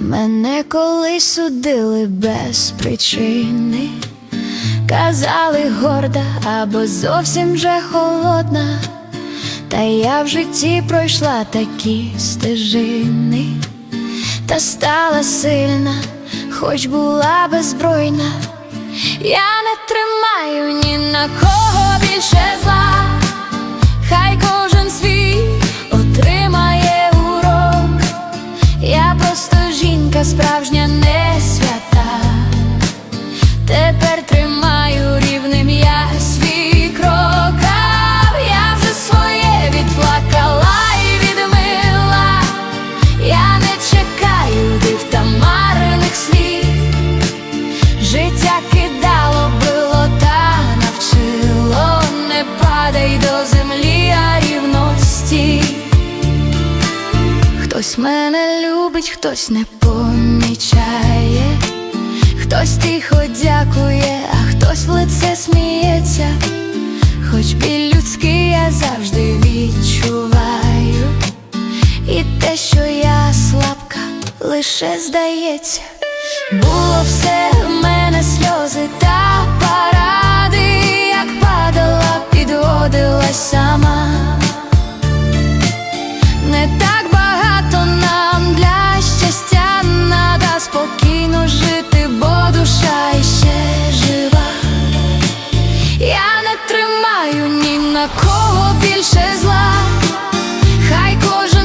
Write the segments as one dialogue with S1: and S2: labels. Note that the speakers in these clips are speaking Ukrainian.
S1: Мене колись судили без причини, казали горда або зовсім вже холодна, та я в житті пройшла такі стежини, та стала сильна, хоч була беззбройна. Я не тримаю ні на кого більше зла, хай кожен свій отримає урок. Я просто жінка справжня падай до землі, а рівності. Хтось мене любить, хтось не помічає, хтось тихо дякує, а хтось в лице сміється, хоч біль людський я завжди відчуваю, і те, що я слабка, лише здається, було все тримаю ні на кого більше зла, хай кожен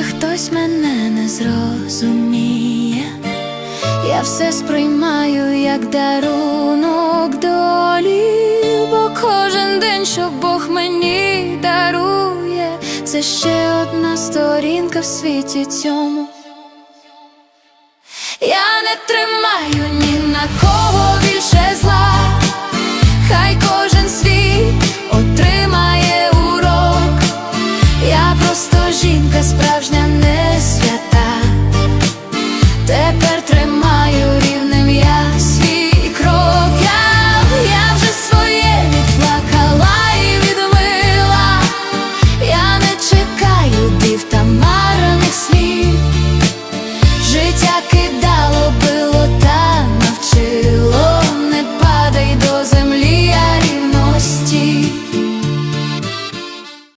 S1: може хтось мене не зрозуміє. Я все сприймаю як дарунок долі, бо кожен день, що Бог мені дарує, це ще одна сторінка в світі цьому. Я не тримаю ні